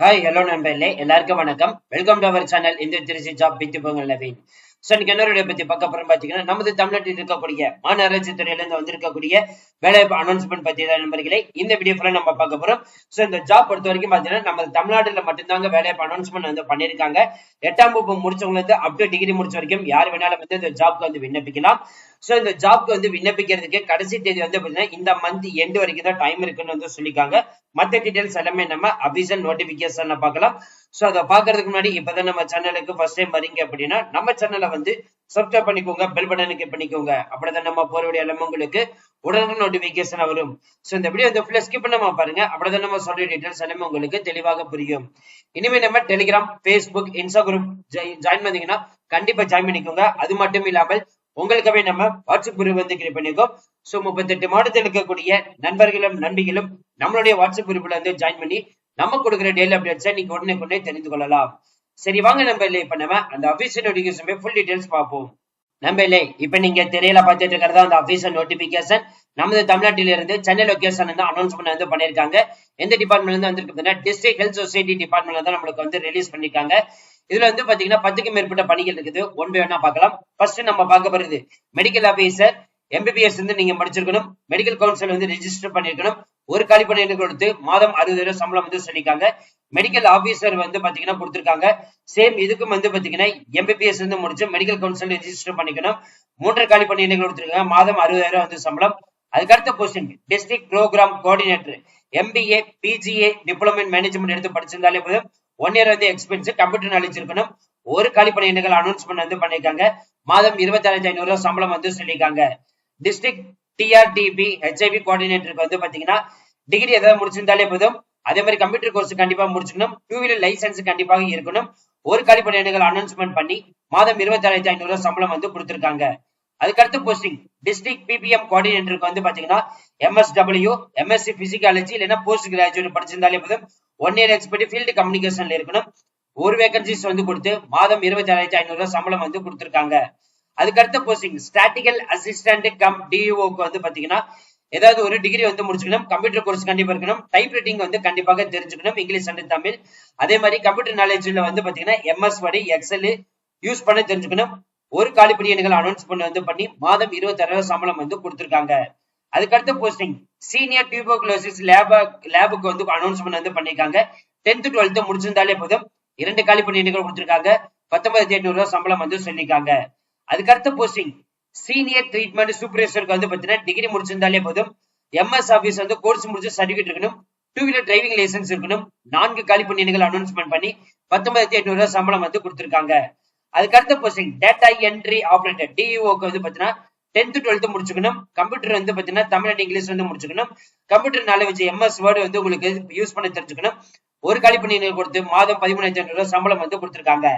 Hi hello நண்பர்களே. எல்லாருக்கும் வணக்கம். வெல்கம் டு அவர் சேனல் இந்த திருச்சி ஜாப் பித்து பொங்கல் நவீன் ஸோ இன்னைக்கு பத்தி பார்க்க போறோம் பாத்தீங்கன்னா நமது தமிழ்நாட்டில் இருக்கக்கூடிய மாநகராட்சி துறையில இருந்து வந்திருக்கக்கூடிய வேலைவாய்ப்பு அனௌன்ஸ்மெண்ட் பத்தி தான் நண்பர்களே இந்த வீடியோ ஃபுல்லா நம்ம பார்க்க போறோம். சோ இந்த ஜாப் பொறுத்த வரைக்கும் பாத்தீங்கன்னா நம்ம தமிழ்நாட்டுல மட்டும்தாங்க வேலைவாய்ப்பு அனௌன்ஸ்மெண்ட் வந்து பண்ணிருக்காங்க எட்டாம் வகுப்பு முடிச்சவங்க அப் டு டிகிரி முடிச்ச வரைக்கும் யார் வேணாலும் வந்து இந்த ஜாப்க்கு வந்து விண்ணப்பிக்கலாம். சோ இந்த ஜாப்க்கு வந்து விண்ணப்பிக்கிறதுக்கு கடைசி தேதி வந்து பாத்தீங்கன்னா இந்த மந்த் எண்டு வரைக்கும் தான் டைம் இருக்குன்னு வந்து சொல்லியிருக்காங்க. மத்த டீடைல்ஸ் எல்லாமே நம்ம அபிஷன் நோட்டிபிகேஷன் பார்க்கலாம். சோ அதை பாக்குறதுக்கு முன்னாடி இப்பதான் நம்ம சேனலுக்கு ஃபர்ஸ்ட் டைம் வரீங்க அப்படின்னா நம்ம சேனலை வந்து சப்ஸ்கிரைப் பண்ணிக்கோங்க பெல் பட்டனுக்கு பண்ணிக்கோங்க. அப்படிதான் நம்ம போற வீடியோ எல்லாமே உங்களுக்கு உடனே நோட்டிபிகேஷன் வரும். சோ இந்த வீடியோ இந்த ஃபுல்லா ஸ்கிப் பண்ணாம பாருங்க. அப்படிதான் நம்ம சொல்ற டீடைல்ஸ் எல்லாமே உங்களுக்கு தெளிவாக புரியும். இனிமே நம்ம Telegram Facebook Insta group join பண்ணீங்கன்னா கண்டிப்பா ஜாயின் பண்ணிக்கோங்க. அது மட்டும் இல்லாமல் உங்களுக்காகவே நம்ம வாட்ஸ்அப் குரூப் வந்து கிரியேட் பண்ணிருக்கோம். ஸோ முப்பத்தெட்டு மாவட்டத்தில் இருக்கக்கூடிய நண்பர்களும் நண்பிகளும் நம்மளுடைய வாட்ஸ்அப் குரூப்ல வந்து ஜாயின் பண்ணி நம்ம கொடுக்குற டெய்லி அப்டேட்ஸை நீங்க உடனே உடனே தெரிந்து கொள்ளலாம். சரி வாங்க நம்ம இல்லை இப்ப நம்ம அந்த அபிஷியல் நோட்டிபிகேஷன் ஃபுல் டீடைல்ஸ் பார்ப்போம். நம்ம இல்லை இப்ப நீங்க தெரியல பார்த்துட்டு இருக்கிறதா அந்த அபிஷியல் நோட்டிபிகேஷன் நமது தமிழ்நாட்டில இருந்து சென்னை லொகேஷன் வந்து அனௌன்ஸ்மெண்ட் வந்து பண்ணிருக்காங்க எந்த டிபார்ட்மெண்ட்ல இருந்து வந்திருக்கு டிஸ்ட்ரிக்ட் ஹெல்த் சொசைட்டி டிபார்ட்மெண்ட்ல தான் நம்மளுக்கு வந்து ரிலீஸ் பண்ணிருக்காங்க இதுல வந்து பாத்தீங்கன்னா பத்துக்கும் மேற்பட்ட பணிகள் இருக்குது. ஒன் பை ஒன்னா பார்க்கலாம். ஃபர்ஸ்ட் நம்ம பார்க்க போறது மெடிக்கல் ஆபீசர் எம்பிபிஎஸ் வந்து நீங்க படிச்சிருக்கணும். மெடிக்கல் கவுன்சில் வந்து ரெஜிஸ்டர் பண்ணிருக்கணும் ஒரு காலி பணியிட கொடுத்து மாதம் அறுபது ரூபாய் சம்பளம் வந்து சொல்லிருக்காங்க மெடிக்கல் ஆபீசர் வந்து பாத்தீங்கன்னா கொடுத்துருக்காங்க. சேம் இதுக்கும் வந்து பாத்தீங்கன்னா எம்பிபிஎஸ் வந்து முடிச்சு மெடிக்கல் கவுன்சில் ரெஜிஸ்டர் பண்ணிக்கணும். மூன்றரை காலி பணியிட கொடுத்துருக்காங்க. மாதம் அறுபதாயிரம் வந்து சம்பளம். அதுக்கடுத்த posting district program coordinator MBA PGA diploma management எடுத்து படிச்சிருந்தாலே போதும். ஒன் இயர் வந்து எக்ஸ்பென்ஸ் கம்ப்யூட்டர் நாலேஜ் இருக்கணும். ஒரு காலி பணியிடங்கள் அனௌன்ஸ்மெண்ட் வந்து பண்ணிருக்காங்க மாதம் இருபத்தி ஐநூறு ரூபாய் சம்பளம் வந்து சொல்லியிருக்காங்க டிஸ்ட்ரிக்ட் டிஆர்டிபி ஹெச்ஐவி கோஆர்டினேட்டருக்கு வந்து பாத்தீங்கன்னா டிகிரி ஏதாவது முடிச்சிருந்தாலே போதும். அதே மாதிரி கம்ப்யூட்டர் கோர்ஸ் கண்டிப்பா முடிச்சுக்கணும். டூ வீலர் லைசன்ஸ் கண்டிப்பாக இருக்கணும். ஒரு காலி பணியிடங்கள் அனௌன்ஸ்மெண்ட் பண்ணி மாதம் இருபத்தாயிரத்தி ஐநூறு ரூபாய் சம்பளம் வந்து கொடுத்துருக்காங்க. அதுக்கடுத்து போஸ்டிங் டிஸ்ட்ரிக்ட் பிபிஎம் கோஆர்டினேட்டருக்கு வந்து பாத்தீங்கன்னா எம்எஸ்டபிள்யூ எம்எஸ்சி பிசிக்காலஜி இல்லைன்னா போஸ்ட் கிராஜுவேட் படிச்சிருந்தாலே போதும். ஒன் இயர் எக்ஸ்பர்ட் ஃபீல்டு கம்யூனிகேஷன்ல இருக்கணும். ஒரு வேகன்சிஸ் வந்து கொடுத்து மாதம் இருபத்தி ஏழாயிரத்தி ஐநூறு ரூபாய் சம்பளம் வந்து கொடுத்துருக்காங்க. அதுக்கடுத்த போஸ்டிங் ஸ்டாட்டிக்கல் அசிஸ்டன்ட் கம் டிஓக்கு வந்து பாத்தீங்கன்னா ஏதாவது ஒரு டிகிரி வந்து முடிச்சுக்கணும் கம்ப்யூட்டர் கோர்ஸ் கண்டிப்பா இருக்கணும் டைப் ரைட்டிங் வந்து கண்டிப்பாக தெரிஞ்சுக்கணும் இங்கிலீஷ் அண்ட் தமிழ் அதே மாதிரி கம்ப்யூட்டர் நாலேஜ்ல வந்து பாத்தீங்கன்னா எம்எஸ் வடி எக்ஸல் யூஸ் பண்ண தெரிஞ்சுக்கணும். ஒரு காலி பணியிடங்கள் அனௌன்ஸ் பண்ணி வந்து பண்ணி மாதம் இருபத்தாயிரம் சம்பளம் வந்து கொடுத்துருக்காங்க. அதுக்கடுத்த போஸ்டிங் சீனியர் டியூபோகுலோசிஸ் லேப லேபுக்கு வந்து அனௌன்ஸ்மெண்ட் வந்து பண்ணிருக்காங்க டென்த் டுவெல்த் முடிச்சிருந்தாலே போதும். இரண்டு காலி பணியிடங்கள் கொடுத்துருக்காங்க. பத்தொன்பதாயிரத்தி எட்நூறு ரூபாய் சம்பளம் வந்து சொல்லியிருக்காங்க. அதுக்கடுத்த போஸ்டிங் சீனியர் ட்ரீட்மெண்ட் சூப்பர்வைசருக்கு வந்து பாத்தீங்கன்னா டிகிரி முடிச்சிருந்தாலே போதும். எம்எஸ் ஆஃபீஸ் வந்து கோர்ஸ் முடிச்சு சர்டிஃபிகேட் இருக்கணும். டூ வீலர் டிரைவிங் லைசன்ஸ் இருக்கணும். நான்கு காலி பணியிடங்கள் அனௌன்ஸ்மெண்ட் பண்ணி பத்தொன்பதாயிரத்தி எட்நூறு ரூபாய் சம்பளம் வந்து கொடுத்துருக்காங்க. அதுக்கடுத்த போஸ்டிங் டேட்டா என்ட்ரி ஆபரேட்டர் டிஇஓக்கு வந்து பார்த்தீங்கன்னா டென்த்து டுவெல்த்து முடிச்சுக்கணும். கம்ப்யூட்டர் வந்து பார்த்தீங்கன்னா தமிழ் அண்ட் இங்கிலீஷ் வந்து முடிச்சுக்கணும். கம்ப்யூட்டர் நாலேஜ் எம்எஸ் வேர்டு வந்து உங்களுக்கு யூஸ் பண்ண தெரிஞ்சுக்கணும். ஒரு காலி பணியினை கொடுத்து மாதம் பதிமூணாயிரத்தி ஐநூறு ரூபாய் சம்பளம் வந்து கொடுத்துருக்காங்க.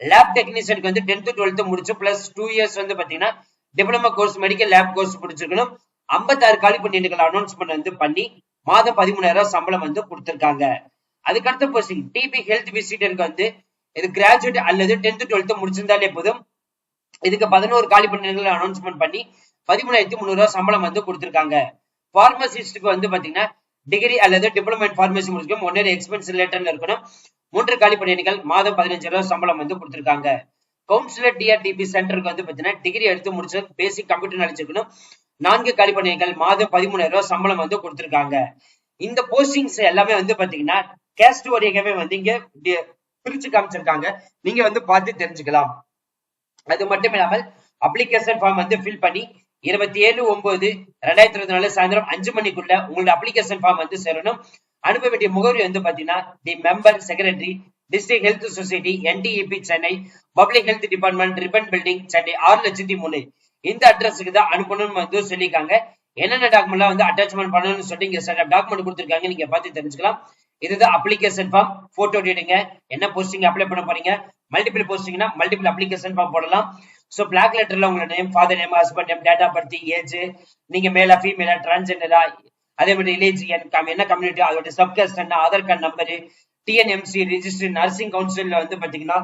லேப் டெக்னீஷியனுக்கு வந்து டென்த் டுவெல்த் முடிச்சு பிளஸ் டூ இயர்ஸ் வந்து பாத்தீங்கன்னா diploma course medical lab course முடிச்சிருக்கணும். ஐம்பத்தாறு காலி பணியிடங்கள் அனௌன்ஸ்மெண்ட் வந்து பண்ணி மாதம் பதிமூணாயிரம் சம்பளம் வந்து கொடுத்துருக்காங்க. அதுக்கடுத்த போஸ்டிங் டிபி ஹெல்த் விசிட்டருக்கு வந்து இது கிராஜுவேட் அல்லது டென்த் டுவெல்த் முடிச்சிருந்தாலே போதும். இதுக்கு பதினோரு காலி பணியிடங்கள் அனௌன்ஸ்மெண்ட் பண்ணி பதிமூணாயிரத்தி முந்நூறு ரூபாய் சம்பளம் வந்து கொடுத்துருக்காங்க. பார்மசிஸ்டுக்கு வந்து பாத்தீங்கன்னா டிகிரி அல்லது டிப்ளமோ இன் ஃபார்மசி முடிச்சுக்கும் ஒன் இயர் எக்ஸ்பென்ஸ் ரிலேட்டட் இருக்கணும். மூன்று காலி பணியிடங்கள் மாதம் பதினஞ்சு ரூபாய் சம்பளம் வந்து கொடுத்துருக்காங்க. கவுன்சிலர் டிஆர்டிபி சென்டருக்கு வந்து பாத்தீங்கன்னா டிகிரி எடுத்து முடிச்சு பேசிக் கம்ப்யூட்டர் நாலேஜ் நான்கு காலி பணியிடங்கள் மாதம் பதிமூணாயிரம் ரூபாய் சம்பளம் வந்து கொடுத்துருக்காங்க. இந்த போஸ்டிங்ஸ் எல்லாமே வந்து பாத்தீங்கன்னா கேஸ்ட் வரையவே வந்து இங்க பிரிச்சு காமிச்சிருக்காங்க. நீங்க வந்து பார்த்து தெரிஞ்சுக்கலாம். அது மட்டும் இல்லாமல் அப்ளிகேஷன் ஃபார்ம் வந்து ஃபில் பண்ணி இருபத்தி ஏழு ஒன்பது ரெண்டாயிரத்தி இருபத்தி நாலு சாயந்தரம் அஞ்சு மணிக்குள்ள உங்களோட அப்ளிகேஷன் ஃபார்ம் வந்து சேரணும். அனுப்ப வேண்டிய முகவரி வந்து பாத்தீங்கன்னா the member secretary district health society NTEP Chennai public health department Ripon building Chennai ஆறு லட்சத்தி மூணு. இந்த அட்ரஸுக்கு தான் அனுப்பணும்னு வந்து சொல்லியிருக்காங்க. என்னென்ன டாக்குமெண்ட்லாம் வந்து அட்டாச்மெண்ட் பண்ணணும்னு சொல்லி இங்க சில டாக்குமெண்ட் கொடுத்துருக்காங்க. நீங்க பார்த்து தெரிஞ்சுக்கலாம். இதுதான் அப்ளிகேஷன் ஃபார்ம் போட்டோ எடுங்க. என்ன போஸ்டிங் அப்ளை பண்ண போறீங்க? மல்டிபிள் போஸ்டிங்னா மல்டிபிள் அப்ளிகேஷன் ஃபார்ம் போடலாம். ஸோ பிளாக் லெட்டர்ல உங்களோட name father name husband name date of birth age நீங்க மேலா ஃபீமேலா டிரான்ஸ்ஜெண்டரா அதே மாதிரி ரிலேஜ் என்ன கம்யூனிட்டி அதோட சப்காஸ்ட் என்ன Aadhaar card number TNMC register nursing கவுன்சில்ல வந்து பாத்தீங்கன்னா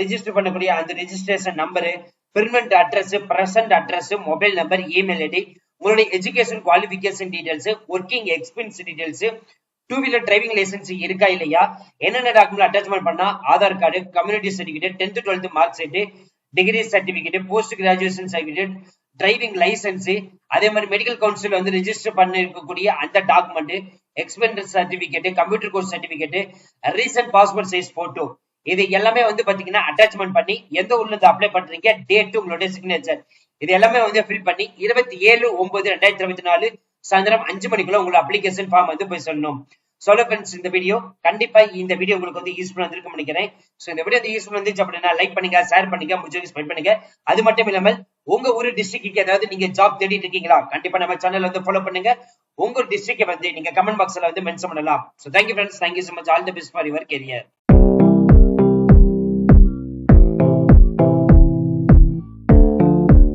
ரிஜிஸ்டர் பண்ணக்கூடிய அந்த registration number permanent address present address mobile number email ID உங்களுடைய education qualification details working experience details two wheeler driving licence இருக்கா இல்லையா என்னென்ன டாக்குமெண்ட் அட்டாச்மெண்ட் பண்ணா Aadhaar card community certificate tenth twelfth mark sheet degree certificate post graduation certificate driving licence அதே மாதிரி medical council வந்து register பண்ணிருக்கக்கூடிய அந்த document experience certificate computer course certificate recent passport size photo இது எல்லாமே வந்து பாத்தீங்கன்னா அட்டாச்மெண்ட் பண்ணி எந்த ஊர்ல இருந்து அப்ளை பண்றீங்க டேட் உங்களுடைய சிக்னேச்சர் இது எல்லாமே வந்து ஃபில் பண்ணி இருபத்தி ஏழு ஒன்பது ரெண்டாயிரத்தி இருபத்தி நாலு சாயந்தரம் அஞ்சு மணிக்குள்ள உங்களோட அப்ளிகேஷன் ஃபார்ம் வந்து போய் சொல்லணும். சொல்ல ஃப்ரெண்ட்ஸ் இந்த வீடியோ கண்டிப்பா இந்த வீடியோ உங்களுக்கு வந்து யூஸ்ஃபுல் வந்திருக்கும் நினைக்கிறேன். சோ இந்த வீடியோ வந்து யூஸ்ஃபுல் இருந்துச்சு அப்படின்னா லைக் பண்ணுங்க ஷேர் பண்ணுங்க முடிஞ்சவங்க ஸ்பெண்ட் பண்ணுங்க. அது மட்டும் இல்லாமல் உங்க ஊர் டிஸ்ட்ரிக்ட்க்கு ஏதாவது நீங்க ஜாப் தேடிட்டு இருக்கீங்களா? கண்டிப்பா நம்ம சேனல் வந்து ஃபாலோ பண்ணுங்க. உங்க டிஸ்ட்ரிக்ட் வந்து நீங்க கமெண்ட் பாக்ஸ்ல வந்து மென்ஷன் பண்ணலாம். So thank you friends thank you so much all the best for your career